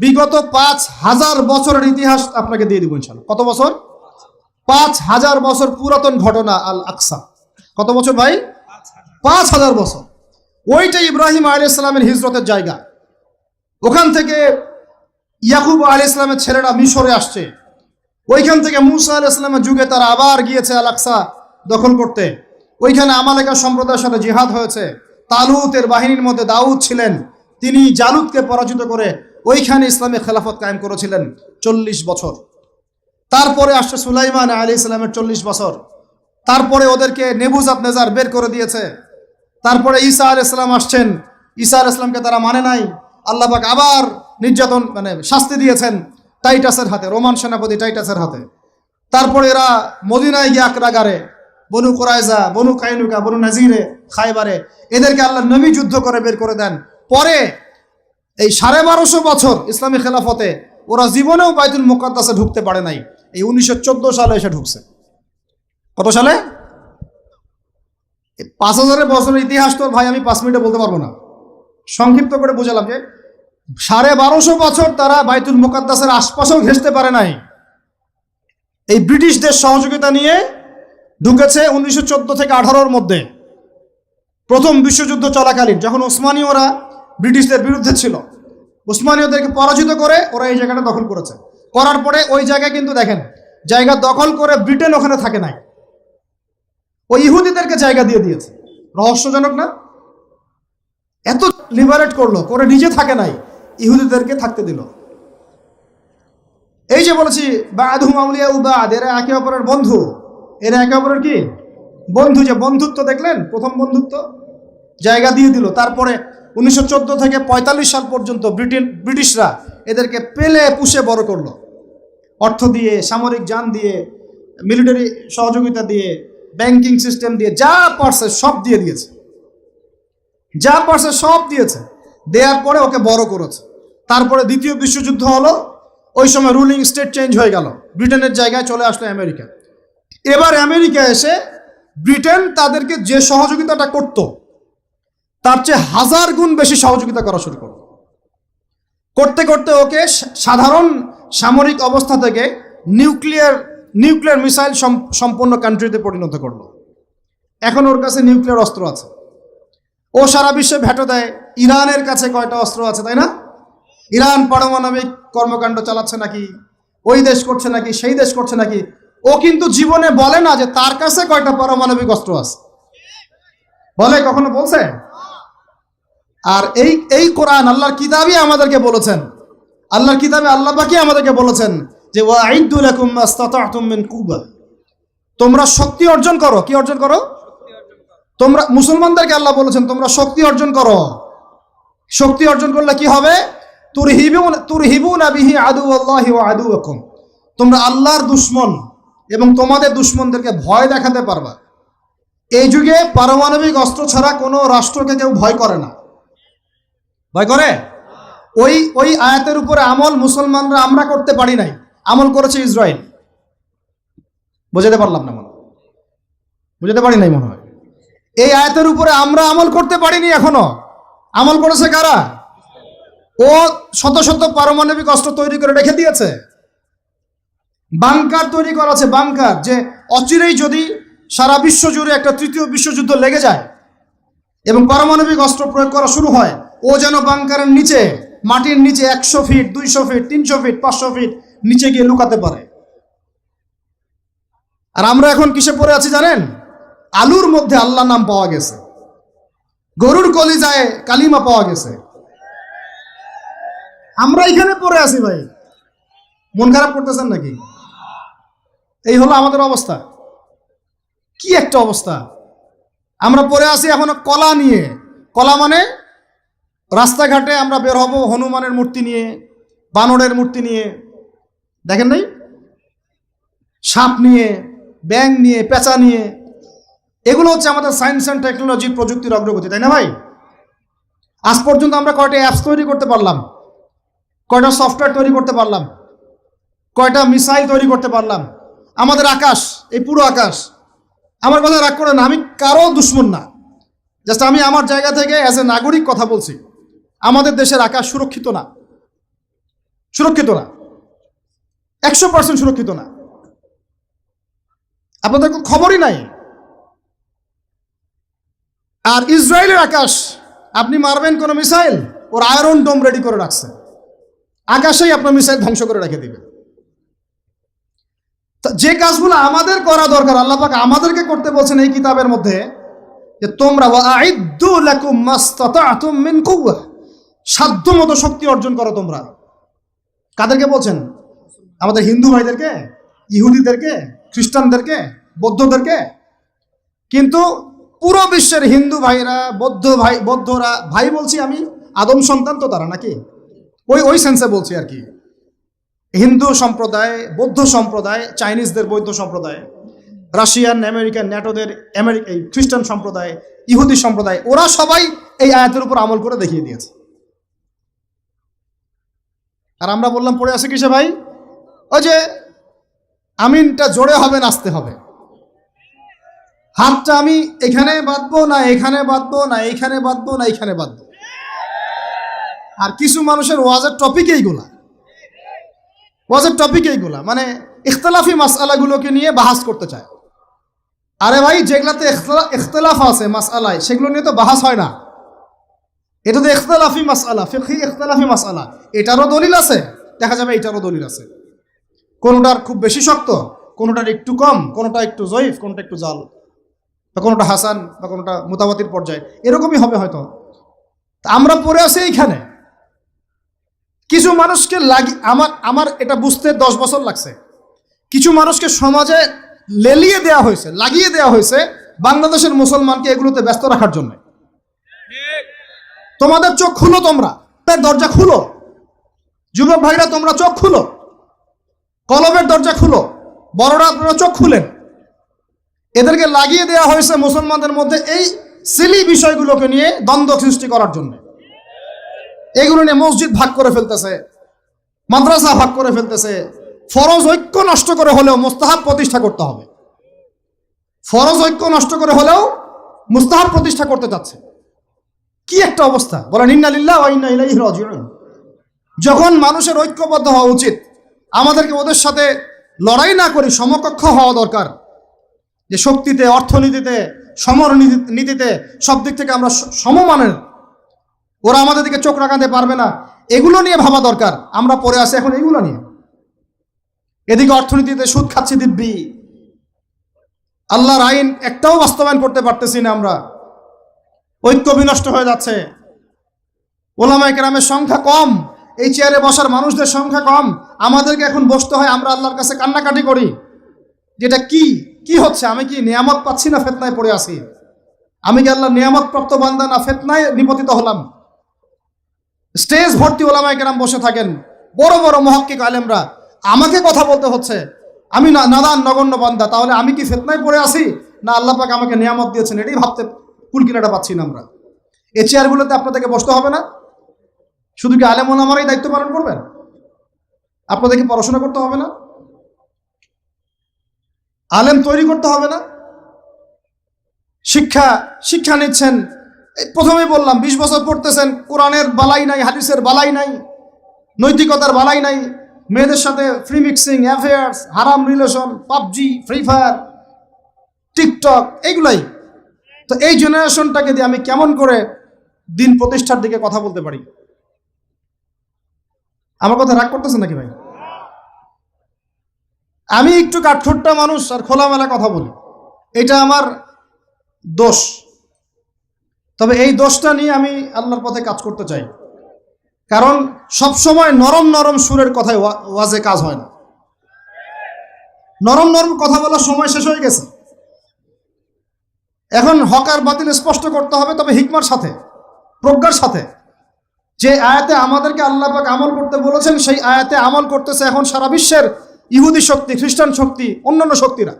বিগত পাঁচ হাজার বছরের ইতিহাস আপনাকে দিয়ে দিব ইনশাল্লাহ কত বছর? পাঁচ হাজার বছর পুরাতন ঘটনা আল আকসা কত বছর ভাই? পাঁচ হাজার বছর। ওইটা ইব্রাহিম আলী ইসলামের হিজরতের জায়গা। ওখান থেকে ইয়াকুব আলী ইসলামের ছেলেরা মিশরে আসছে। ওইখান থেকে মুসা আল ইসলামের যুগে তারা আবার গিয়েছে আল আকসা দখল করতে। ওইখানে আমালেকা সম্প্রদায়ের সাথে জিহাদ হয়েছে। তালুতের বাহিনীর মধ্যে দাউদ ছিলেন। তিনি জালুদকে পরাজিত করে ওইখানে ইসলামী খেলাফত কায়েম করেছিলেন চল্লিশ বছর। তারপরে আসছে সুলাইমান আলী ইসলামের চল্লিশ বছর। তারপরে ওদেরকে নেবুজাত নেজার বের করে দিয়েছে। তারপরে ঈসা আল ইসলাম আসছেন। ঈসা আল ইসলামকে তারা মানে নাই। আল্লাহবাক আবার নির্যাতন মানে শাস্তি দিয়েছেন টাইটাসের হাতে, রোমান সেনাপতি টাইটাসের হাতে। তারপরে এরা মদিনায় গিয়ে আক্রাগারে, বনু কোরাইজা বনু কাইনুকা, বনু নাজিরে, খাইবারে, এদেরকে আল্লাহ নবী যুদ্ধ করে বের করে দেন। পরে এই সাড়ে বারোশো বছর ইসলামী খেলাফতে ওরা জীবনেও বাইতুল মুকাদ্দাসে ঢুকতে পারে নাই। এই উনিশশো চোদ্দ সালে এসে ঢুকছে। কত সালে? পাঁচ হাজারের বছরের ইতিহাস তো ভাই, আমি পাঁচ মিনিটে বলতে পারব না। সংক্ষিপ্ত করে বোঝালাম যে, সাড়ে বারোশো বছর তারা বাইতুল মুকাদ্দাসের আশপাশেও ঘেসতে পারে নাই। এই ব্রিটিশদের সহযোগিতা নিয়ে ঢুকেছে উনিশশো চোদ্দ থেকে আঠারোর মধ্যে। প্রথম বিশ্বযুদ্ধ চলাকালীন, যখন ওসমানীয়রা ব্রিটিশদের বিরুদ্ধে ছিল। উসমানীয়দেরকে পরাজিত করে ওরা এই জায়গাটা দখল করেছে। করার পরে ওই জায়গায় কিন্তু দেখেন, জায়গা দখল করে ব্রিটেন ওখানে থাকে নাই। ওই ইহুদিদেরকে জায়গা দিয়ে দিয়েছে। রহস্যজনক না? এত লিবারেট করল, করে নিজে থাকে নাই, ইহুদিদেরকে থাকতে দিল। এই যে বলেছি উবাদ এরা একে অপরের বন্ধু। এরা একে অপরের কি? বন্ধু, যে বন্ধুত্ব দেখলেন, প্রথম বন্ধুত্ব, জায়গা দিয়ে দিল। তারপরে উনিশশো চোদ্দ থেকে পঁয়তাল্লিশ সাল পর্যন্ত ব্রিটেন, ব্রিটিশরা এদেরকে পেলে পুষে বড় করল। অর্থ দিয়ে, সামরিক যান দিয়ে, মিলিটারি সহযোগিতা দিয়ে, ব্যাংকিং সিস্টেম দিয়ে, যা পারছে সব দিয়ে দিয়েছে। যা পারছে সব দিয়েছে। দেওয়ার পরে ওকে বড় করেছে। তারপরে দ্বিতীয় বিশ্বযুদ্ধ হলো, ওই সময় রুলিং স্টেট চেঞ্জ হয়ে গেল। ব্রিটেনের জায়গায় চলে আসলো আমেরিকা। এবার আমেরিকা এসে ব্রিটেন তাদেরকে যে সহযোগিতাটা করত তার চেয়ে হাজার গুণ বেশি সহযোগিতা করা শুরু করল। করতে করতে ওকে সাধারণ সামরিক অবস্থা থেকে নিউক্লিয়ার নিউক্লিয়ার মিসাইল সম- সম্পন্ন কান্ট্রিতে পরিণত করল। এখন ওর কাছে নিউক্লিয়ার অস্ত্র আছে। ও সারা বিশ্বে ভেটো দেয়। ইরানের কাছে কয়টা অস্ত্র আছে, তাই না? ইরান পারমাণবিক কর্মকাণ্ড চালাচ্ছে নাকি? ওই দেশ করছে নাকি? সেই দেশ করছে নাকি? ও কিন্তু জীবনে বলে না যে তার কাছে কয়টা পারমাণবিক অস্ত্র আছে। বলে, কখনো বলছে? আর এই এই কোরআন আল্লাহর কিতাবই আমাদেরকে বলেছেন। আল্লাহর কিতাবে আল্লাহ পাকি আমাদেরকে বলেছেন যে মিন কুবা। তোমরা শক্তি অর্জন করো। কি অর্জন করো? তোমরা, মুসলমানদেরকে আল্লাহ বলেছেন, তোমরা শক্তি অর্জন করো। শক্তি অর্জন করলে কি হবে? তুর হিবুন তুর হিবুন আবিহি আদু আল্লাহ আদু তোমরা আল্লাহর দুশ্মন এবং তোমাদের দুশ্মনদেরকে ভয় দেখাতে পারবা। এই যুগে পারমাণবিক অস্ত্র ছাড়া কোনো রাষ্ট্রকে কেউ ভয় করে না। ভয় করে? ওই ওই আয়াতের উপরে আমল মুসলমানরা আমরা করতে পারি নাই। আমল করেছে ইসরায়েল বুঝাতে পারলাম না মনে। বুঝাতে পারি নাই মনে হয়। এই আয়াতের উপরে আমরা আমল করতে পারিনি এখনও। আমল করেছে কারা? ও শত শত পারমাণবিক অস্ত্র তৈরি করে রেখে দিয়েছে। বাংকার তৈরি করা আছে, বাংকার, যে অচিরেই যদি সারা বিশ্ব জুড়ে একটা তৃতীয় বিশ্বযুদ্ধ লেগে যায় এবং পারমাণবিক অস্ত্র প্রয়োগ করা শুরু হয় ও যেন বাংকারের নিচে, মাটির নিচে একশো ফিট, দুইশো ফিট, তিনশো ফিট, পাঁচশো ফিট নিচে গিয়ে লুকাতে পারে। আর আমরা এখন কিসে পড়ে আছি জানেন? আলুর মধ্যে আল্লাহ নাম পাওয়া গেছে। গরুর কলিজায় কালিমা পাওয়া গেছে। আমরা এখানে পড়ে আছি ভাই। মন খারাপ করতেছেন নাকি? এই হলো আমাদের অবস্থা। কি একটা অবস্থা? আমরা পড়ে আছি এখনও কলা নিয়ে। কলা মানে রাস্তাঘাটে আমরা বের হব হনুমানের মূর্তি নিয়ে, বানরের মূর্তি নিয়ে, দেখেন নাই? সাপ নিয়ে ব্যাং নিয়ে, পেঁচা নিয়ে, এগুলো হচ্ছে আমাদের সায়েন্স অ্যান্ড টেকনোলজি প্রযুক্তির অগ্রগতি, তাই না ভাই? আজ পর্যন্ত আমরা কয়টা অ্যাপস তৈরি করতে পারলাম? কয়টা সফটওয়্যার তৈরি করতে পারলাম? কয়টা মিসাইল তৈরি করতে পারলাম? আমাদের আকাশ, এই পুরো আকাশ। আমার কথা রাগ করে না, আমি কারও দুশ্মন না। জাস্ট আমি আমার জায়গা থেকে অ্যাজ এ নাগরিক কথা বলছি। আমাদের দেশের আকাশ সুরক্ষিত না। সুরক্ষিত না। একশো পার্সেন্ট সুরক্ষিত না। আপনাদের কোনো খবরই নাই। আর ইসরায়েলের আকাশ, আপনি মারবেন কোনো মিসাইল? ওর আয়রন ডোম রেডি করে রাখছে। আকাশেই আপনার মিসাইল ধ্বংস করে রেখে দিবে। যে কাজগুলো আমাদের করা দরকার, আল্লাহ পাক আমাদেরকে করতে বলছেন এই কিতাবের মধ্যে যে তোমরা ওয়াইদ্দু লাকুম মাস্তাতাতুম মিন কুওয়া সাধ্য মতো শক্তি অর্জন করো তোমরা। কাদেরকে বলছেন? আমাদের হিন্দু ভাইদেরকে, ইহুদিদেরকে, খ্রিস্টানদেরকে, বৌদ্ধদেরকে। কিন্তু পুরো বিশ্বের হিন্দু ভাইরা, বৌদ্ধ ভাই, বৌদ্ধরা, ভাই বলছি আমি, আদম সন্তান তো তারা নাকি? ওই ওই সেন্সে বলছি আর কি। হিন্দু সম্প্রদায়, বৌদ্ধ সম্প্রদায়, চাইনিজদের বৌদ্ধ সম্প্রদায়, রাশিয়ান, আমেরিকান, ন্যাটোদের আমেরিকা খ্রিস্টান সম্প্রদায়, ইহুদি সম্প্রদায়, ওরা সবাই এই আয়াতের উপর আমল করে দেখিয়ে দিয়েছে। আর আমরা বললাম, পড়ে আছে কিসে ভাই? ওই যে, আমিনটা জোরে হবে, নাচতে হবে। হাতটা আমি এখানে বাঁধবো, না এখানে বাঁধবো, না এখানে বাঁধবো, না এখানে বাঁধবো। আর কিছু মানুষের ওয়াজের টপিক এইগুলা। ওয়াজের টপিক এইগুলা। মানে ইখতলাফি মাসালাগুলোকে নিয়ে বাহাস করতে চায়। আরে ভাই, যেগুলাতে ইখতলা- ইখতলাফ আছে মাসালায় সেগুলো নিয়ে তো বাহাস হয় না। এটা তো ইখতলাফি মাসালা ফিকহি ইখতলাফি মাসালা এটারও দলিল আছে, দেখা যাবে এটারও দলিল আছে। কোনোটার খুব বেশি শক্ত, কোনোটার একটু কম, কোনোটা একটু জয়ীফ, কোনোটা একটু জাল, বা কোনোটা হাসান, বা কোনোটা মোতাবাতির পর্যায়ে। এরকমই হবে হয়তো। আমরা পড়ে আছি এইখানে। কিছু মানুষকে লাগি, আমার আমার এটা বুঝতে দশ বছর লাগছে। কিছু মানুষকে সমাজে লেলিয়ে দেওয়া হয়েছে, লাগিয়ে দেওয়া হয়েছে বাংলাদেশের মুসলমানকে এগুলোতে ব্যস্ত রাখার জন্য। তোমাদের চোখ খুলো তোমরা। তার দরজা খুলো। যুবক ভাইরা, তোমরা চোখ খুলো। কলমের দরজা খুলো। বড়রা, আপনারা চোখ খুলেন। এদেরকে লাগিয়ে দেওয়া হয়েছে মুসলমানদের মধ্যে এই সিলি বিষয়গুলোকে নিয়ে দ্বন্দ্ব সৃষ্টি করার জন্য। এগুলো নিয়ে মসজিদ ভাগ করে ফেলতেছে, মাদ্রাসা ভাগ করে ফেলতেছে। ফরজ ঐক্য নষ্ট করে হলেও মুস্তাহাব প্রতিষ্ঠা করতে হবে। ফরজ ঐক্য নষ্ট করে হলেও মুস্তাহাব প্রতিষ্ঠা করতে চাচ্ছে কি একটা অবস্থা? বলেন ইন্নালিল্লাহ যখন মানুষের ঐক্যবদ্ধ হওয়া উচিত, আমাদেরকে ওদের সাথে লড়াই না করি সমকক্ষ হওয়া দরকার। যে শক্তিতে, অর্থনীতিতে সমর নীতি- নীতিতে সব দিক থেকে আমরা সমমানের। ওরা আমাদের দিকে চোখ রাখাতে পারবে না। এগুলো নিয়ে ভাবা দরকার। আমরা পড়ে আসি এখন এগুলো নিয়ে। এদিকে অর্থনীতিতে সুদ খাচ্ছি দিব্যি। আল্লাহর আইন একটাও বাস্তবায়ন করতে পারতেছি না আমরা। ঐক্য বিনষ্ট হয়ে যাচ্ছে। ওলামায় কেরামের সংখ্যা কম, এই চেয়ারে বসার মানুষদের সংখ্যা কম। আমাদেরকে এখন বসতে হয়, আমরা আল্লাহর কাছে কান্নাকাটি করি। যেটা কি কি হচ্ছে? আমি কি নিয়ামত পাচ্ছি না ফেতনায় পড়ে আছি? আমি কি আল্লাহ নিয়ামত প্রাপ্ত বান্দা না ফেতনায় নিপতিত হলাম? স্টেজ ভর্তি ওলামায় কেরাম বসে থাকেন। বড় বড় মহক্কিক আলেমরা, আমাকে কথা বলতে হচ্ছে। আমি না নাদান নগণ্য বান্দা, তাহলে আমি কি ফেতনায় পড়ে আছি? না আল্লাহ পাক আমাকে নিয়ামত দিয়েছেন? এটাই ভাবতে কুলকিনাটা পাচ্ছি না আমরা। এই চেয়ারগুলোতে আপনাদেরকে বসতে হবে না। শুধু কি আলেম ওলামারাই দায়িত্ব পালন করবেন? আপনাদেরকে পড়াশোনা করতে হবে না। আলেম তৈরি করতে হবে না। শিক্ষা শিক্ষা নিচ্ছেন। প্রথমেই বললাম, বিশ বছর পড়তেছেন, কোরআনের বালাই নাই, হাদিসের বালাই নাই, নৈতিকতার বালাই নাই। মেয়েদের সাথে ফ্রি মিক্সিং অ্যাফেয়ার্স হারাম relation PUBG free fire TikTok এইগুলাই। তো এই জেনারেশনটাকে দিয়ে আমি কেমন করে দিন প্রতিষ্ঠার দিকে কথা বলতে পারি? আমার কথা রাগ করতেছে নাকি ভাই? আমি একটু কাঠখোট্টা মানুষ আর খোলামেলা কথা বলি। এটা আমার দোষ। তবে এই দোষটা নিয়ে আমি আল্লাহর পথে কাজ করতে চাই। কারণ সব সময় নরম নরম সুরের কথায় ওয়াজে কাজ হয় না। নরম নরম কথা বলার সময় শেষ হয়ে গেছে। এখন হকার বাতিল স্পষ্ট করতে হবে, তবে হিকমার সাথে, প্রজ্ঞার সাথে। যে আয়াতে আমাদেরকে আল্লাহ পাক আমল করতে বলেছেন, সেই আয়াতে আমল করতেছে এখন সারা বিশ্বের ইহুদি শক্তি, খ্রিস্টান শক্তি, অন্যান্য শক্তিরা।